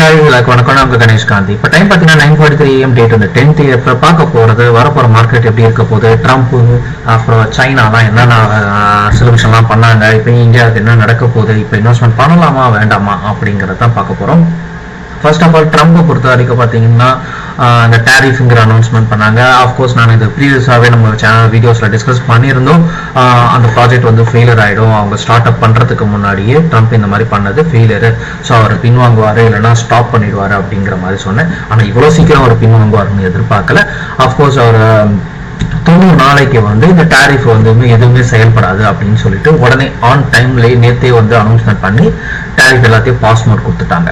Like வணக்கம் நான் உங்க கணேஷ் காந்தி. இப்போ டைம் பார்த்தீங்கன்னா nine forty three AM date வந்து டென்த் இப்போ பார்க்க போகிறது வரப்போகிற மார்க்கெட் எப்படி இருக்க போகுது ட்ரம்ப் அப்புறம் சைனாலாம் என்னென்ன சொல்யூஷன்லாம் பண்ணாங்க இப்போ இந்தியாவுக்கு என்ன நடக்க போகுது இப்போ இன்வெஸ்ட்மெண்ட் பண்ணலாமா வேண்டாமா அப்படிங்கிறத தான் பார்க்க போகிறோம் ஃபர்ஸ்ட் ஆஃப் ஆல் ட்ரம்ப்பை பொறுத்த வரைக்கும் பார்த்தீங்கன்னா அந்த டேரிஃப்ங்கிற அனௌன்ஸ்மெண்ட் பண்ணாங்க. ஆஃப்கோர்ஸ் நான் இது ப்ரீவியஸாகவே நம்ம சேனல் வீடியோஸில் டிஸ்கஸ் பண்ணியிருந்தோம். அந்த ப்ராஜெக்ட் வந்து ஃபெயிலியர் ஆகிடும் அவங்க ஸ்டார்ட் அப் பண்ணுறதுக்கு முன்னாடியே ட்ரம்ப் இந்த மாதிரி பண்ணது ஃபெயிலியர் ஸோ அவர் பின்வாங்குவார் இல்லைன்னா ஸ்டாப் பண்ணிடுவார் அப்படிங்கிற மாதிரி சொன்னேன். ஆனால் இவ்வளோ சீக்கிரம் அவர் பின்வாங்குவார்னு எதிர்பார்க்கல. ஆஃப்கோர்ஸ் அவர் தொண்ணூறு நாளைக்கு வந்து இந்த டாரிஃப் வந்து எதுவுமே செயல்படாது அப்படின்னு சொல்லிட்டு உடனே ஆன் டைம்லேயே நேற்றே வந்து அனௌன்ஸ்மெண்ட் பண்ணி டாரிஃப் எல்லாத்தையும் பாஸ் நோட் கொடுத்துட்டாங்க.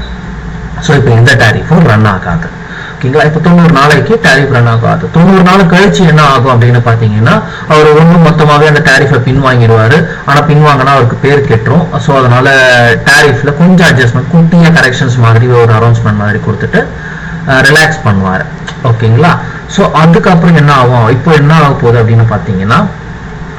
ஸோ இப்போ எந்த டேரிஃபும் ரன் ஆகாது. ஓகேங்களா? இப்போ தொண்ணூறு நாளைக்கு டேரிஃப் ரன் ஆகாது தொண்ணூறு நாள் கழிச்சு என்ன ஆகும் அப்படின்னு பார்த்தீங்கன்னா அவர் ஒன்றும் மொத்தமாகவே அந்த டேரிஃபை பின்வாங்கிடுவார் ஆனால் பின்வாங்கினா அவருக்கு பேர் கெட்டுரும். ஸோ அதனால டேரிஃபில் கொஞ்சம் அட்ஜஸ்ட்மெண்ட் குட்டியாக கரெக்ஷன்ஸ் மாதிரி ஒரு அனௌன்ஸ்மெண்ட் மாதிரி கொடுத்துட்டு ரிலாக்ஸ் பண்ணுவார். ஓகேங்களா? ஸோ அதுக்கப்புறம் என்ன ஆகும்? இப்போ என்ன ஆக போகுது அப்படின்னு பார்த்தீங்கன்னா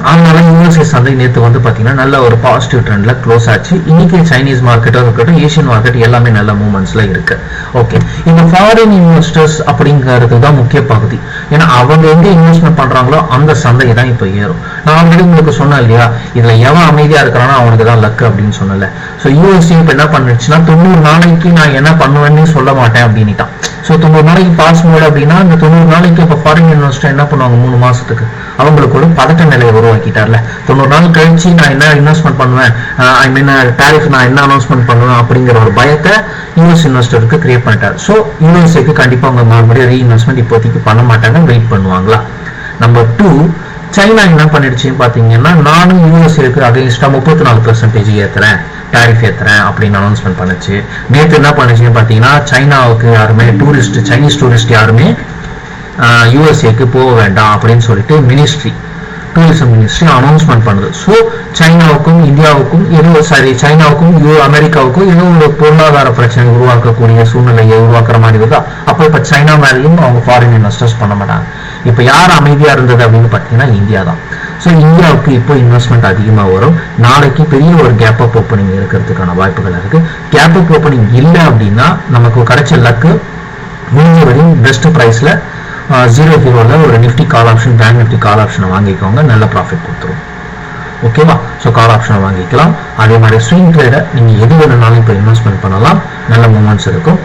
அதனால யூஎஸ்எஸ் சந்தை நேற்று வந்து பார்த்தீங்கன்னா நல்ல ஒரு பாசிட்டிவ் ட்ரெண்ட்ல க்ளோஸ் ஆச்சு. இன்னைக்கு சைனீஸ் மார்க்கெட்டாக இருக்கட்டும் ஏஷியன் மார்க்கெட் எல்லாமே நல்ல மூமெண்ட்ஸில் இருக்கு. ஓகே இந்த ஃபாரின் இன்வெஸ்டர்ஸ் அப்படிங்கிறது தான் முக்கிய பகுதி. ஏன்னா அவங்க எங்க இன்வெஸ்ட்மெண்ட் பண்றாங்களோ அந்த சந்தை தான் இப்போ ஏறும். நான் ஆல்ரெடி உங்களுக்கு சொன்னேன் இல்லையா? இதுல எவன் அமைதியா இருக்கிறானோ அவனுக்கு தான் லக் அப்படின்னு சொன்னல ஸோ யூஎஸ்சி இப்போ என்ன பண்ணுச்சுன்னா தொண்ணூறு நாளைக்கு நான் என்ன பண்ணுவேன்னு சொல்ல மாட்டேன் அப்படின்னுட்டான். ஸோ தொண்ணூறு நாளைக்கு பாஸ் மோட் அப்படின்னா இந்த தொண்ணூறு நாளைக்கு இப்போ ஃபாரின் இன்வெஸ்டர் என்ன பண்ணுவாங்க? மூணு மாசத்துக்கு. அவங்களுக்கு ஒரு பதட்ட வரும். உருவாக்கிட்டார்ல தொண்ணூறு நாள் கழிச்சு நான் என்ன இன்வெஸ்ட்மெண்ட் பண்ணுவேன்? ஐ மீன் டேரிஃப் நான் என்ன அனௌன்ஸ்மெண்ட் பண்ணுவேன் அப்படிங்கிற ஒரு பயத்தை யூஎஸ் இன்வெஸ்டருக்கு கிரியேட் பண்ணிட்டார். ஸோ யூஎஸ்ஏக்கு கண்டிப்பாக அவங்க மறுபடியும் ரீஇன்வெஸ்ட்மெண்ட் இப்போதைக்கு பண்ண மாட்டாங்க வெயிட் பண்ணுவாங்களா? நம்பர் டூ சைனா என்ன பண்ணிடுச்சுன்னு பார்த்தீங்கன்னா நானும் யூஎஸ்ஏக்கு அகேன்ஸ்டாக முப்பத்தி நாலு பெர்சன்டேஜ் ஏற்றுறேன் டாரிஃப் ஏற்றுறேன் அப்படின்னு அனௌன்ஸ்மெண்ட் பண்ணுச்சு. நேற்று என்ன பண்ணுச்சுன்னு பார்த்தீங்கன்னா சைனாவுக்கு யாருமே டூரிஸ்ட் சைனீஸ் டூரிஸ்ட் யாருமே யூஎஸ்ஏக்கு போக வேண்டாம் அப்படின்னு சொல்லிட்டு மினிஸ்ட்ரி டூரிசம் மினிஸ்ட்ரி அனௌன்ஸ்மெண்ட் பண்ணுது. ஸோ சைனாவுக்கும் இந்தியாவுக்கும் ஏதோ சாரி சைனாவுக்கும் யூ அமெரிக்காவுக்கும் ஏதோ ஒரு பொருளாதார பிரச்சனை உருவாக்கக்கூடிய சூழ்நிலையை உருவாக்குற மாதிரி வருதா? அப்போ இப்போ சைனா மேலேயும் அவங்க ஃபாரின் இன்வெஸ்டர்ஸ் பண்ண மாட்டாங்க. இப்போ யார் அமைதியாக இருந்தது அப்படின்னு பார்த்தீங்கன்னா இந்தியா தான். ஸோ இந்தியாவுக்கு இப்போ இன்வெஸ்ட்மெண்ட் அதிகமாக வரும். நாளைக்கு பெரிய ஒரு கேப் அப் ஓப்பனிங் இருக்கிறதுக்கான வாய்ப்புகள் இருக்கு. கேப் அப் ஓப்பனிங் இல்லை அப்படின்னா நமக்கு கிடைச்ச லக்கு முடிஞ்ச வரையும் பெஸ்ட் ப்ரைஸில் ஜீரோ ஜீரோவில் ஒரு Nifty call option bank Nifty call ஆப்ஷனை வாங்கிக்கோங்க. நல்ல ப்ராஃபிட் கொடுத்துரும். ஓகேவா ஸோ கால் ஆப்ஷனை வாங்கிக்கலாம். அதே மாதிரி ஸ்விங் ட்ரேடை நீங்கள் எது வேணுனாலும் இப்போ இன்வெஸ்ட்மெண்ட் பண்ணலாம். நல்ல மூமெண்ட்ஸ் இருக்கும்.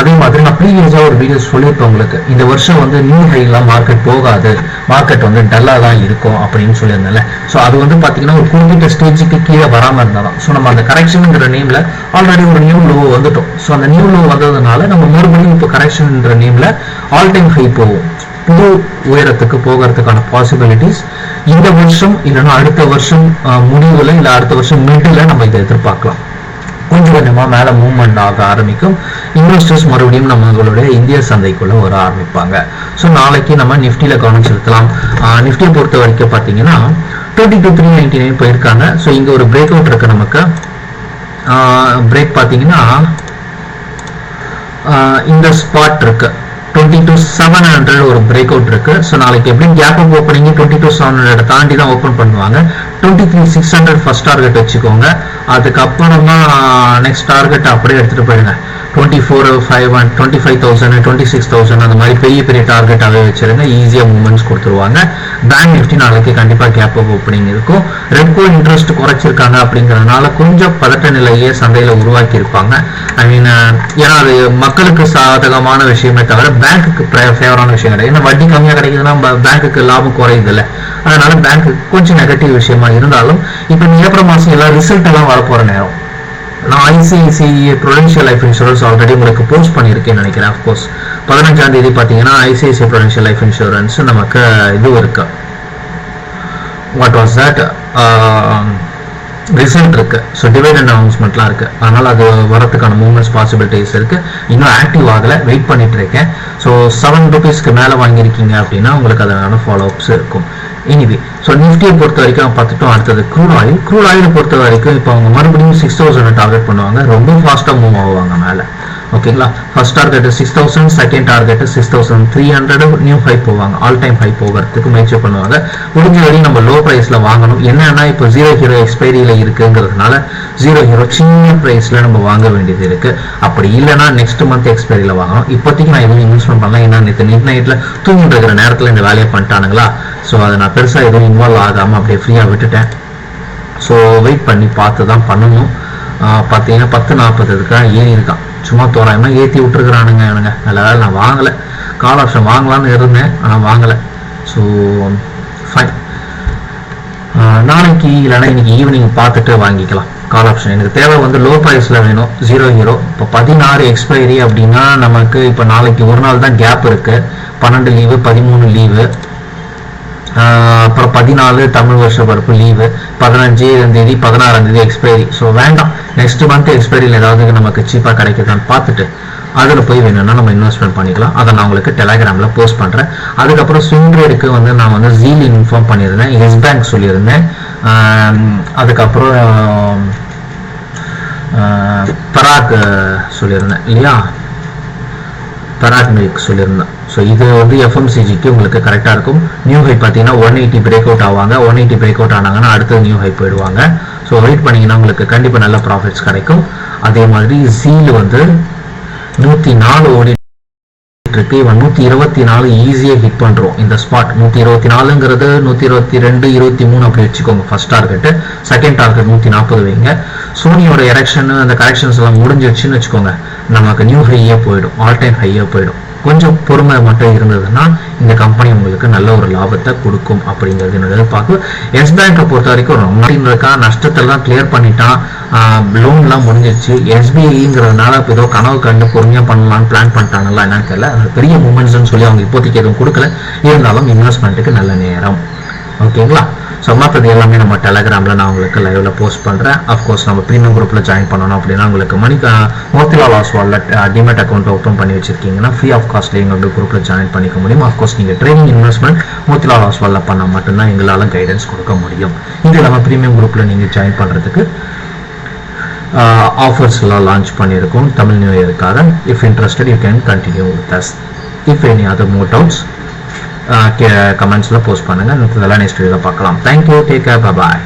அதே மாதிரி நான் ப்ரீவியஸாக ஒரு வீடியோ சொல்லியிருப்பேன் உங்களுக்கு. இந்த வருஷம் வந்து நியூ ஹைலாம் மார்க்கெட் போகாது. மார்க்கெட் வந்து டல்லாக தான் இருக்கும் அப்படின்னு சொல்லியிருந்தேன்ல. ஸோ அது வந்து பார்த்தீங்கன்னா ஒரு குறிப்பிட்ட ஸ்டேஜுக்கு கீழே வராமல் இருந்தாலும் ஸோ நம்ம அந்த கரெக்ஷனுங்கிற நேமில் ஆல்ரெடி ஒரு நியூ லோ வந்துட்டோம். ஸோ அந்த நியூ லோ வந்ததுனால நம்ம மறுபடியும் இப்போ கரெக்ஷன்ன்ற நேமில் ஆல் டைம் ஹை போகும். புது உயரத்துக்கு போகிறதுக்கான பாசிபிலிட்டிஸ் இந்த வருஷம் இல்லைன்னா அடுத்த வருஷம் முடிவில் முடிவுல இல்லை அடுத்த வருஷம் மிடில் நம்ம இதை எதிர்பார்க்கலாம். கொஞ்சம் கொஞ்சமாக மேலே மூவ்மெண்ட் ஆக ஆரம்பிக்கும். இன்வெஸ்டர்ஸ் மறுபடியும் நம்மளுடைய இந்திய சந்தைக்குள்ளே வர ஆரம்பிப்பாங்க. ஸோ நாளைக்கு நம்ம நிஃப்டியில் கவனம் செலுத்தலாம். நிஃப்டியை பொறுத்த வரைக்கும் பார்த்தீங்கன்னா twenty two three ninety nine போயிருக்காங்க. ஸோ இங்கே ஒரு பிரேக் அவுட் இருக்கு நமக்கு. பிரேக் பார்த்தீங்கன்னா இந்த ஸ்பாட் இருக்கு. டுவெண்ட்டி டூ செவன் ஹண்ட்ரட் ஒரு பிரேக் அவுட் இருக்கு. ஸோ நாளைக்கு எப்படியும் gap up opening twenty two seven hundred தாண்டி தான் ஓப்பன் பண்ணுவாங்க. Twenty three six hundred first target வச்சுக்கோங்க. அதுக்கப்புறமா நெக்ஸ்ட் டார்கெட் அப்படியே எடுத்துகிட்டு போயிடுங்க. Twenty four five one twenty five thousand twenty six thousand அந்த மாதிரி பெரிய பெரிய டார்கெட்டாகவே வச்சிருங்க. ஈஸியாக மூமெண்ட்ஸ் கொடுத்துருவாங்க. பேங்க் நிஃப்டி நாளைக்கு கண்டிப்பாக கேப் அப் ஓப்பனிங் இருக்கும். ரெப்கோ இன்ட்ரெஸ்ட் குறைச்சிருக்காங்க அப்படிங்கிறதுனால கொஞ்சம் பதட்ட நிலையே சந்தையில் உருவாக்கி இருப்பாங்க ஐ மீன் ஏன்னா அது மக்களுக்கு சாதகமான விஷயமே தவிர பேங்க்குக்கு ஃபேவரான விஷயம் கிடையாது. ஏன்னா வட்டி கம்மியாக கிடைக்குதுன்னா பேங்க்குக்கு லாபம் குறையுது இல்லை. அதனால பேங்க் கொஞ்சம் நெகட்டிவ் விஷயமா இருந்தாலும் இப்போ இந்த ஏப்ரல் மாதம் எல்லாம் ரிசல்ட் எல்லாம் வரப்போகிற நேரம். நான் ICICI Prudential life insurance already உங்களுக்கு போஸ்ட் பண்ணியிருக்கேன்னு நினைக்கிறேன் அஃப்கோர்ஸ் பதினஞ்சாம் தேதி பார்த்தீங்கன்னா ஐசிஐசிஐ ப்ரொடென்ஷியல் லைஃப் இன்சூரன்ஸ் நமக்கு இது இருக்கு. வாட் வாஸ் தட் ரிசல்ட் இருக்கு. ஸோ டிவைட் அண்ட் அனௌன்ஸ்மெண்ட்லாம் இருக்கு. அதனால அது வரதுக்கான மூவ்மெண்ட்ஸ் பாசிபிலிட்டிஸ் இருக்கு. இன்னும் ஆக்டிவ் ஆகலை. வெயிட் பண்ணிட்டு இருக்கேன். ஸோ செவன் ருபீஸ்க்கு மேலே வாங்கியிருக்கீங்க அப்படின்னா உங்களுக்கு அதனால ஃபாலோ அப்ஸ் இருக்கும். இனிது. ஸோ நிஃப்டியை பொறுத்த வரைக்கும் பார்த்துட்டோம் அடுத்தது க்ரூட் ஆயில் க்ரூட் ஆயிலை பொறுத்த வரைக்கும் இப்போ அவங்க மறுபடியும் சிக்ஸ் தௌசண்ட் டார்கெட் பண்ணுவாங்க. ரொம்ப ஃபாஸ்ட்டாக மூவ் ஆகுவாங்க மேலே. ஓகேங்களா first target six thousand second target six thousand three hundred new high போவாங்க ஆல் டைம் ஹை போகிறதுக்கு முயற்சி பண்ணுவாங்க. முடிஞ்ச வரையும் நம்ம லோ ப்ரைஸில் வாங்கணும். என்னன்னா இப்போ ஜீரோ ஹீரோ எக்ஸ்பைரியில் இருக்குங்கிறதுனால ஜீரோ ஹீரோ சின்ன ப்ரைஸில் நம்ம வாங்க வேண்டியது இருக்கு. அப்படி இல்லைன்னா நெக்ஸ்ட் மந்த் எக்ஸ்பைரியில் வாங்கணும். இப்போதைக்கு நான் எதுவும் இன்வெஸ்ட்மெண்ட் பண்ணலாம் ஏன்னா நேற்று மிட் நைட்டில் தூங்கிட்டு இருக்கிற நேரத்தில் இந்த வேலையை பண்ணிட்டானுங்களா? ஸோ அதை நான் பெருசாக எதுவும் இன்வால்வ் ஆகாமல் அப்படியே ஃப்ரீயாக விட்டுட்டேன். ஸோ வெயிட் பண்ணி பார்த்து தான் பண்ணணும் பார்த்தீங்கன்னா பத்து நாற்பது இதுக்காக ஏறி இருக்கான். சும்மா தோராயமாக ஏற்றி விட்டுருக்குறானுங்க எனக்கு நல்ல வேலை நான் வாங்கலை. கால் ஆப்ஷன் வாங்கலாம்னு இருந்தேன் ஆனால் வாங்கலை. ஸோ ஃபைன் நாளைக்கு இல்லைன்னா இன்னைக்கு ஈவினிங் பார்த்துட்டு வாங்கிக்கலாம். Call option. எனக்கு தேவை வந்து லோ ப்ரைஸில் வேணும் ஜீரோ ஹீரோ இப்போ பதினாறு எக்ஸ்பைரி அப்படின்னா நமக்கு இப்போ நாளைக்கு ஒரு நாள் தான் கேப் இருக்குது பன்னெண்டு லீவு பதிமூணு லீவு அப்புறம் பதினாலு தமிழ் வருஷ பிறப்பு லீவு பதினஞ்சு தேதி பதினாறாம் தேதி எக்ஸ்பைரி ஸோ வேண்டாம். நெக்ஸ்ட் மந்த் எக்ஸ்பைரியில் ஏதாவது நமக்கு சீப்பாக கிடைக்குதான்னு பார்த்துட்டு அதில் போய் வேணும்னா நம்ம இன்வெஸ்ட்மெண்ட் பண்ணிக்கலாம். அதை நான் உங்களுக்கு டெலாகிராமில் போஸ்ட் பண்ணுறேன் அதுக்கப்புறம் ஸ்விங் ரேடுக்கு வந்து நான் வந்து ஜீல் இன்ஃபார்ம் பண்ணியிருந்தேன். எஸ் பேங்க் சொல்லியிருந்தேன். அதுக்கப்புறம் பராக் சொல்லியிருந்தேன். இல்லையா? பராக் மில்க் சொல்லியிருந்தேன். ஸோ இது வந்து எஃப்எம்சிஜிக்கு உங்களுக்கு கரெக்டாக இருக்கும். நியூ ஹை பார்த்தீங்கன்னா ஒன் எயிட்டி பிரேக் அவுட் ஆவாங்க. ஒன் எயிட்டி பிரேக் அவுட் ஆனாங்கன்னா அடுத்து நியூ ஹை போயிடுவாங்க. ஸோ வெயிட் பண்ணிங்கன்னா உங்களுக்கு கண்டிப்பாக நல்ல ப்ராஃபிட்ஸ் கிடைக்கும். அதே மாதிரி ஜீல் வந்து நூற்றி நாலு ஓடி இருக்கு இவன் நூத்தி இருபத்தி நாலு ஈஸியா ஹிட் பண்றோம். இந்த ஸ்பாட் நூத்தி இருபத்தி நாலுங்கிறது நூத்தி இருபத்தி ரெண்டு இருபத்தி மூணு அப்படி வச்சுக்கோங்க. ஃபர்ஸ்ட் டார்கெட் செகண்ட் டார்கெட் நூத்தி நாற்பது வைங்க. சோனியோட எரெக்ஷன் அந்த கரெக்ஷன்ஸ் எல்லாம் முடிஞ்சிருச்சுன்னு வச்சுக்கோங்க. நமக்கு நியூ ஹையே போயிடும். ஆல் டைம் ஹையே போயிடும். கொஞ்சம் பொறுமை மட்டும் இருந்ததுன்னா இந்த கம்பெனி உங்களுக்கு நல்ல ஒரு லாபத்தை கொடுக்கும் அப்படிங்கிறது என்னோட எதிர்பார்ப்பு. எஸ் பேங்கை பொறுத்த வரைக்கும் ரொம்ப இருக்கா நஷ்டத்தெல்லாம் கிளியர் பண்ணிட்டான். லோன்லாம் முடிஞ்சிருச்சு. எஸ்பிஐங்கிறதுனால ஏதோ கனவு கண்டு பொறுமையாக பண்ணலாம்னு பிளான் பண்ணிட்டாங்களா என்னன்னு தெரியல. அது பெரிய மூமெண்ட்ஸ்னு சொல்லி அவங்க இப்போதைக்கு எதுவும் கொடுக்கல. இருந்தாலும் இன்வெஸ்ட்மெண்ட்டுக்கு நல்ல நேரம். ஓகேங்களா ஸோ மற்றது எல்லாமே நம்ம டெலகிராமில் நான் உங்களுக்கு லைவ்ல போஸ்ட் பண்ணுறேன் அஃப்கோர்ஸ் நம்ம ப்ரீமியம் குரூப்பில் ஜாயின் பண்ணணும் அப்படின்னா உங்களுக்கு மணி மோத்திலால் ஆஸ்வாலில் டிமெட் அக்கௌண்ட் ஓப்பன் பண்ணி வச்சிருக்கீங்கன்னா ஃப்ரீ ஆஃப் காஸ்ட்லேயே எங்களோட குரூப்பில் ஜாயின் பண்ணிக்க முடியும். அஃப்கோர்ஸ் நீங்கள் ட்ரைனிங் இன்வெஸ்ட்மெண்ட் மோத்திலால் ஆஸ்வாலில் பண்ணால் மட்டும்தான் எங்களால் கைடன்ஸ் கொடுக்க முடியும். இது நம்ம ப்ரீமியம் குரூப்பில் நீங்கள் ஜாயின் பண்ணுறதுக்கு ஆஃபர்ஸ் எல்லாம் லான்ச் பண்ணியிருக்கோம். Tamil new இயருக்காக if interested you can continue with us if any other mode outs கமெண்ட்ஸில் போஸ்ட் பண்ணுங்கள் இதெல்லாம் நெக்ஸ்ட் வீடியோவில் பார்க்கலாம். Thank you take care bye